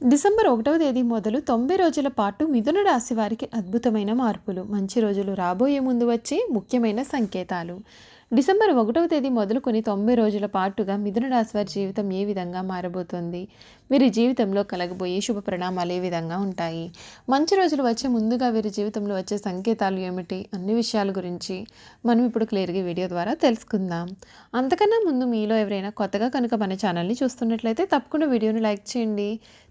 December ఒకటవ తేదీ మొదలు తొంభై రోజుల పాటు మిథున రాశి వారికి అద్భుతమైన మార్పులు. మంచి రోజులు రాబోయే ముందు వచ్చే ముఖ్యమైన సంకేతాలు. డిసెంబర్ ఒకటవ తేదీ మొదలుకొని తొంభై రోజుల పాటుగా మిథున రాశి వారి జీవితం ఏ విధంగా మారబోతుంది? వీరి జీవితంలో కలగబోయే శుభ పరిణామాలు ఏ విధంగా ఉంటాయి? మంచి రోజులు వచ్చే ముందుగా వీరి జీవితంలో వచ్చే సంకేతాలు ఏమిటి? అన్ని విషయాల గురించి మనం ఇప్పుడు క్లియర్గా వీడియో ద్వారా తెలుసుకుందాం. అంతకన్నా ముందు మీలో ఎవరైనా కొత్తగా కనుక మన ఛానల్ని చూస్తున్నట్లయితే తప్పకుండా వీడియోని లైక్ చేయండి.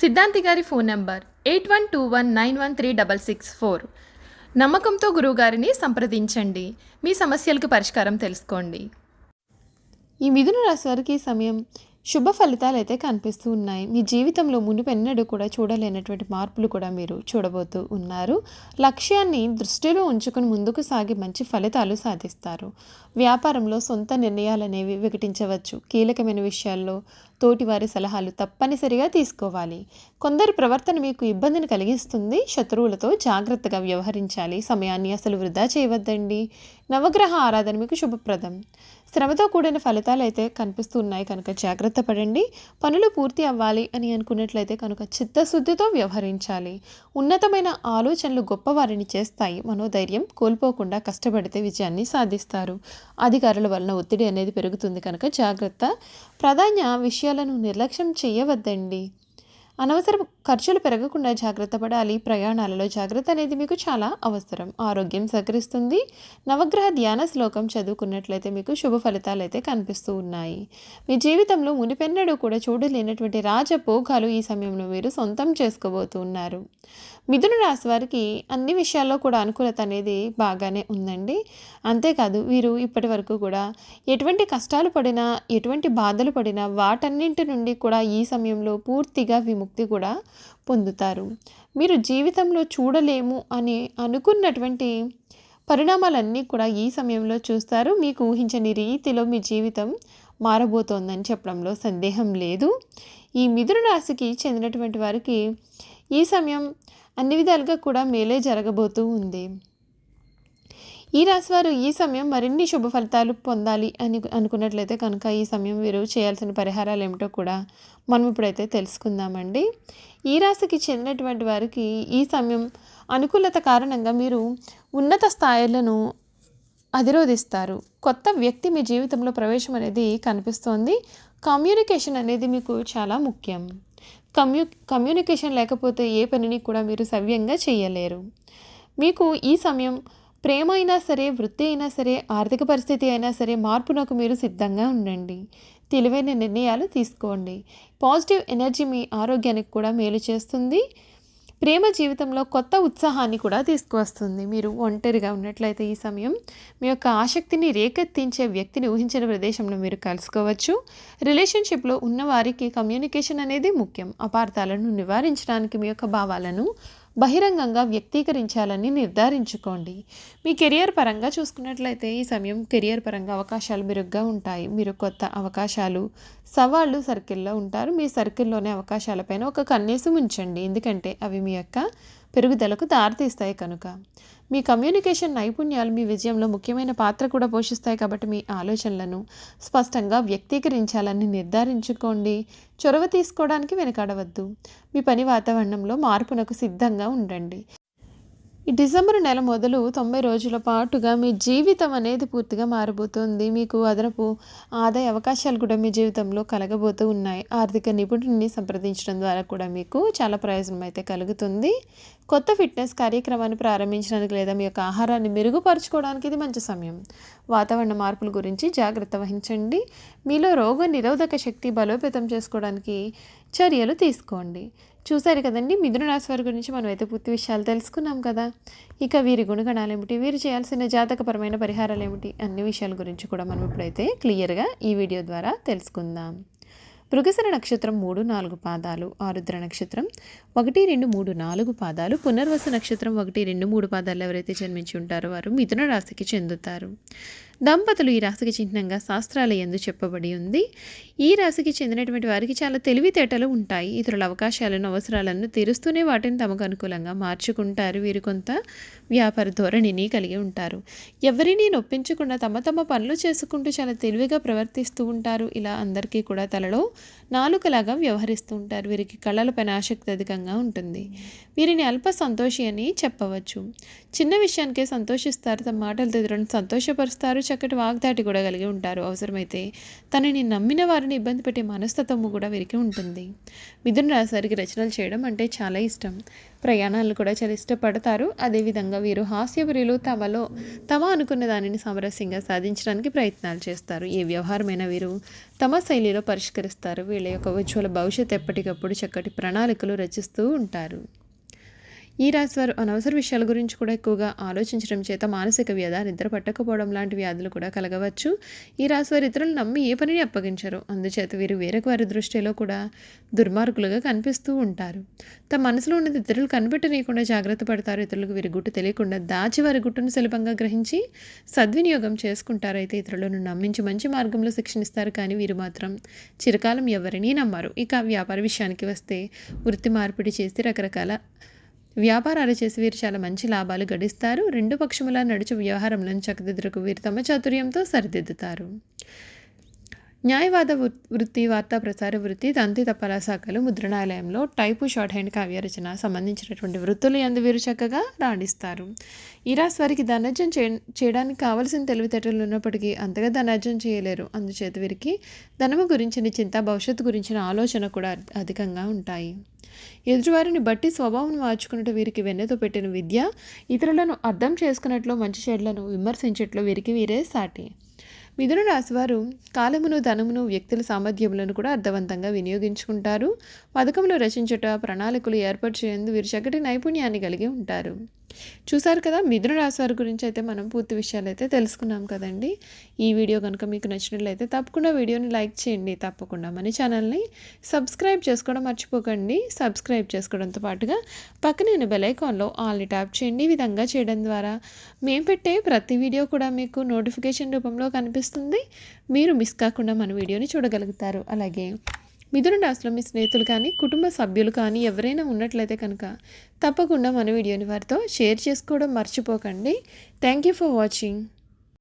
సిద్ధాంతి గారి phone number eight one two one nine one three double six four. నమ్మకంతో గురువుగారిని సంప్రదించండి. మీ సమస్యలకు పరిష్కారం తెలుసుకోండి. ఈ మిథున రాశి వారికి సమయం శుభ ఫలితాలు అయితే కనిపిస్తూ ఉన్నాయి. మీ జీవితంలో మునుపెన్నడూ కూడా చూడలేనటువంటి మార్పులు కూడా మీరు చూడబోతూ ఉన్నారు. లక్ష్యాన్ని దృష్టిలో ఉంచుకుని ముందుకు సాగి మంచి ఫలితాలు సాధిస్తారు. వ్యాపారంలో సొంత నిర్ణయాలు అనేవి వికటించవచ్చు. కీలకమైన విషయాల్లో తోటివారి సలహాలు తప్పనిసరిగా తీసుకోవాలి. కొందరి ప్రవర్తన మీకు ఇబ్బందిని కలిగిస్తుంది. శత్రువులతో జాగ్రత్తగా వ్యవహరించాలి. సమయాన్ని అసలు వృధా చేయవద్దండి. నవగ్రహ ఆరాధన మీకు శుభప్రదం. శ్రమతో కూడిన ఫలితాలు అయితే కనిపిస్తున్నాయి. కనుక జాగ్రత్త పడండి. పనులు పూర్తి అవ్వాలి అని అనుకున్నట్లయితే కనుక చిత్తశుద్ధితో వ్యవహరించాలి. ఉన్నతమైన ఆలోచనలు గొప్పవారిని చేస్తాయి. మనోధైర్యం కోల్పోకుండా కష్టపడితే విజయాన్ని సాధిస్తారు. అధికారుల వలన ఒత్తిడి అనేది పెరుగుతుంది. కనుక జాగ్రత్త. ప్రాధాన్య విషయాలను నిర్లక్ష్యం చేయవద్దండి. అనవసర ఖర్చులు పెరగకుండా జాగ్రత్త పడాలి. ప్రయాణాలలో జాగ్రత్త అనేది మీకు చాలా అవసరం. ఆరోగ్యం సహకరిస్తుంది. నవగ్రహ ధ్యాన శ్లోకం చదువుకున్నట్లయితే మీకు శుభ ఫలితాలు అయితే కనిపిస్తూ ఉన్నాయి. మీ జీవితంలో మునిపెన్నడూ కూడా చూడలేనటువంటి రాజభోగాలు ఈ సమయంలో మీరు సొంతం చేసుకోబోతున్నారు మిథున రాశి వారికి అన్ని విషయాల్లో కూడా అనుకూలత అనేది బాగానే ఉందండి. అంతేకాదు వీరు ఇప్పటి వరకు కూడా ఎటువంటి కష్టాలు పడినా ఎటువంటి బాధలు పడినా వాటన్నింటి నుండి కూడా ఈ సమయంలో పూర్తిగా విముక్తి కూడా పొందుతారు. మీరు జీవితంలో చూడలేము అని అనుకున్నటువంటి పరిణామాలన్నీ కూడా ఈ సమయంలో చూస్తారు. మీకు ఊహించని రీతిలో మీ జీవితం మారబోతోందని చెప్పడంలో సందేహం లేదు. ఈ మిథున రాశికి చెందినటువంటి వారికి ఈ సమయం అన్ని విధాలుగా కూడా మేలే జరగబోతూ ఉంది. ఈ రాశివారు ఈ సమయం మరిన్ని శుభ ఫలితాలు పొందాలి అని అనుకున్నట్లయితే కనుక ఈ సమయం వీరు చేయాల్సిన పరిహారాలు ఏమిటో కూడా మనం ఇప్పుడైతే తెలుసుకుందామండి. ఈ రాశికి చెందినటువంటి వారికి ఈ సమయం అనుకూలత కారణంగా మీరు ఉన్నత స్థాయిలను అధిరోధిస్తారు. కొత్త వ్యక్తి మీ జీవితంలో ప్రవేశం అనేది కనిపిస్తోంది. కమ్యూనికేషన్ అనేది మీకు చాలా ముఖ్యం. కమ్యూ కమ్యూనికేషన్ లేకపోతే ఏ పనిని కూడా మీరు సవ్యంగా చేయలేరు. మీకు ఈ సమయం ప్రేమ అయినా సరే వృత్తి అయినా సరే ఆర్థిక పరిస్థితి అయినా సరే మార్పునకు మీరు సిద్ధంగా ఉండండి. తెలివైన నిర్ణయాలు తీసుకోండి. పాజిటివ్ ఎనర్జీ మీ ఆరోగ్యానికి కూడా మేలు చేస్తుంది. ప్రేమ జీవితంలో కొత్త ఉత్సాహాన్ని కూడా తీసుకువస్తుంది. మీరు ఒంటరిగా ఉన్నట్లయితే ఈ సమయం మీ యొక్క ఆసక్తిని రేకెత్తించే వ్యక్తిని ఊహించిన ప్రదేశంలో మీరు కలుసుకోవచ్చు. రిలేషన్షిప్లో ఉన్నవారికి కమ్యూనికేషన్ అనేది ముఖ్యం. అపార్థాలను నివారించడానికి మీ యొక్క భావాలను బహిరంగంగా వ్యక్తీకరించాలని నిర్ధారించుకోండి. మీ కెరియర్ పరంగా చూసుకున్నట్లయితే ఈ సమయం కెరియర్ పరంగా అవకాశాలు మెరుగ్గా ఉంటాయి. మీరు కొత్త అవకాశాలు సవాళ్ళు సర్కిల్లో ఉంటారు. మీ సర్కిల్లోనే అవకాశాలపైన ఒక కన్నేసి ఉంచండి ఎందుకంటే అవి మీ యొక్క పెరుగుదలకు దారితీస్తాయి కనుక. మీ కమ్యూనికేషన్ నైపుణ్యాలు మీ విజయంలో ముఖ్యమైన పాత్ర కూడా పోషిస్తాయి కాబట్టి మీ ఆలోచనలను స్పష్టంగా వ్యక్తీకరించాలని నిర్ధారించుకోండి. చొరవ తీసుకోవడానికి వెనకాడవద్దు. మీ పని వాతావరణంలో మార్పునకు సిద్ధంగా ఉండండి. ఈ డిసెంబర్ నెల మొదలు తొంభై రోజుల పాటుగా మీ జీవితం అనేది పూర్తిగా మారబోతుంది. మీకు అదనపు ఆదాయ అవకాశాలు కూడా మీ జీవితంలో కలగబోతూ ఉన్నాయి. ఆర్థిక నిపుణుడిని సంప్రదించడం ద్వారా కూడా మీకు చాలా ప్రయోజనం అయితే కలుగుతుంది. కొత్త ఫిట్నెస్ కార్యక్రమాన్ని ప్రారంభించడానికి లేదా మీ యొక్క ఆహారాన్ని మెరుగుపరచుకోవడానికి ఇది మంచి సమయం. వాతావరణ మార్పుల గురించి జాగ్రత్త వహించండి. మీలో రోగ నిరోధక శక్తి బలోపేతం చేసుకోవడానికి చర్యలు తీసుకోండి. చూశారు కదండి మిథున రాశి వారి గురించి మనం అయితే పూర్తి విషయాలు తెలుసుకున్నాం కదా. ఇక వీరి గుణగణాలు ఏమిటి వీరు చేయాల్సిన జాతకపరమైన పరిహారాలు ఏమిటి అన్ని విషయాల గురించి కూడా మనం ఇప్పుడైతే క్లియర్గా ఈ వీడియో ద్వారా తెలుసుకుందాం. మృగశిర నక్షత్రం మూడు నాలుగు పాదాలు ఆరుద్ర నక్షత్రం ఒకటి రెండు మూడు నాలుగు పాదాలు పునర్వస నక్షత్రం ఒకటి రెండు మూడు పాదాలు ఎవరైతే జన్మించి ఉంటారో వారు మిథున రాశికి చెందుతారు. దంపతులు ఈ రాశికి చిహ్నంగా శాస్త్రాల ఎందు చెప్పబడి ఉంది. ఈ రాశికి చెందినటువంటి వారికి చాలా తెలివితేటలు ఉంటాయి. ఇతరుల అవకాశాలను అవసరాలను తీరుస్తూనే వాటిని తమకు అనుకూలంగా మార్చుకుంటారు. వీరు కొంత వ్యాపార ధోరణిని కలిగి ఉంటారు. ఎవరిని నొప్పించకుండా తమ తమ పనులు చేసుకుంటూ చాలా తెలివిగా ప్రవర్తిస్తూ ఉంటారు. ఇలా అందరికీ కూడా తలలో నాలుకలాగా వ్యవహరిస్తూ ఉంటారు. వీరికి కళలపైన ఆసక్తి అధికంగా ఉంటుంది. వీరిని అల్ప సంతోషి అని చెప్పవచ్చు. చిన్న విషయానికే సంతోషిస్తారు. తమ మాటలు ఇతరులను సంతోషపరుస్తారు. చక్కటి వాగ్దాటి కూడా కలిగి ఉంటారు. అవసరమైతే తనని నమ్మిన వారిని ఇబ్బంది పెట్టే మనస్తత్వము కూడా వీరికి ఉంటుంది. మిథున రాశి రచనలు చేయడం అంటే చాలా ఇష్టం. ప్రయాణాలు కూడా చాలా ఇష్టపడతారు. అదేవిధంగా వీరు హాస్యపురిలు తమలో తమ అనుకున్న దానిని సామరస్యంగా సాధించడానికి ప్రయత్నాలు చేస్తారు. ఏ వ్యవహారమైనా వీరు తమ శైలిలో పరిష్కరిస్తారు. వీళ్ళ యొక్క ఉజ్వల భవిష్యత్ ఎప్పటికప్పుడు చక్కటి ప్రణాళికలు రచిస్తూ ఉంటారు. ఈ రాశి వారు అనవసర విషయాల గురించి కూడా ఎక్కువగా ఆలోచించడం చేత మానసిక వ్యధ నిద్ర పట్టకపోవడం లాంటి వ్యాధులు కూడా కలగవచ్చు. ఈ రాశి వారు ఇతరులు నమ్మి ఏ పనిని అప్పగించరు. అందుచేత వీరు వేరొక వారి దృష్టిలో కూడా దుర్మార్గులుగా కనిపిస్తూ ఉంటారు. తమ మనసులో ఉన్నది ఇతరులు కనిపెట్టనీయకుండా జాగ్రత్త పడతారు. ఇతరులకు వీరి గుట్టు తెలియకుండా దాచి వారి గుట్టును సులభంగా గ్రహించి సద్వినియోగం చేసుకుంటారు. అయితే ఇతరులను నమ్మించి మంచి మార్గంలో శిక్షణిస్తారు. కానీ వీరు మాత్రం చిరకాలం ఎవరినీ నమ్మరు. ఇక వ్యాపార విషయానికి వస్తే వృత్తి మార్పిడి చేసి రకరకాల వ్యాపారాలు చేసి వీరు చాలా మంచి లాభాలు గడిస్తారు. రెండు పక్షముల నడుచు వ్యవహారంలో చక్కదిద్దరకు వీరు తమ చాతుర్యంతో సరిదిద్దుతారు. న్యాయవాద వృ- వృత్తి వార్తా ప్రసార వృత్తి తంతి తపాలా శాఖలు ముద్రణాలయంలో టైపు షార్ట్ హ్యాండ్ కావ్య రచన సంబంధించినటువంటి వృత్తులు ఎందు వీరు చక్కగా రాణిస్తారు. ఈ రాశి వారికి ధనార్జన చే చేయడానికి కావలసిన తెలివితేటలు ఉన్నప్పటికీ అంతగా ధనార్జన చేయలేరు. అందుచేత వీరికి ధనము గురించిన చింత భవిష్యత్తు గురించిన ఆలోచన కూడా అధికంగా ఉంటాయి. ఎదుటివారిని బట్టి స్వభావం మార్చుకున్నట్టు వీరికి వెన్నెతో పెట్టిన విద్య ఇతరులను అర్థం చేసుకున్నట్లు మంచి చెడులను విమర్శించట్లు వీరికి వీరే సాటి. మిథున రాశివారు కాలమును ధనమును వ్యక్తుల సామర్థ్యములను కూడా అర్థవంతంగా వినియోగించుకుంటారు. పథకంలో రచించుట ప్రణాళికలు ఏర్పాటు వీరు చక్కటి నైపుణ్యాన్ని కలిగి ఉంటారు. చూసారు కదా మిథున రాశి వారి గురించి అయితే మనం పూర్తి విషయాలు అయితే తెలుసుకున్నాం కదండి. ఈ వీడియో కనుక మీకు నచ్చినట్లయితే తప్పకుండా వీడియోని లైక్ చేయండి. తప్పకుండా మన ఛానల్ని సబ్స్క్రైబ్ చేసుకోవడం మర్చిపోకండి. సబ్స్క్రైబ్ చేసుకోవడంతో పాటుగా పక్కనే బెల్ ఐకాన్లో ఆల్ని ట్యాప్ చేయండి. ఈ విధంగా చేయడం ద్వారా మేము పెట్టే ప్రతి వీడియో కూడా మీకు నోటిఫికేషన్ రూపంలో కనిపిస్తుంది మీరు మిస్ కాకుండా మన వీడియోని చూడగలుగుతారు. అలాగే మిథున రాశిలో మీ స్నేహితులు కానీ కుటుంబ సభ్యులు కానీ ఎవరైనా ఉన్నట్లయితే కనుక తప్పకుండా మన వీడియోని వారితో షేర్ చేసుకోవడం మర్చిపోకండి. Thank you for watching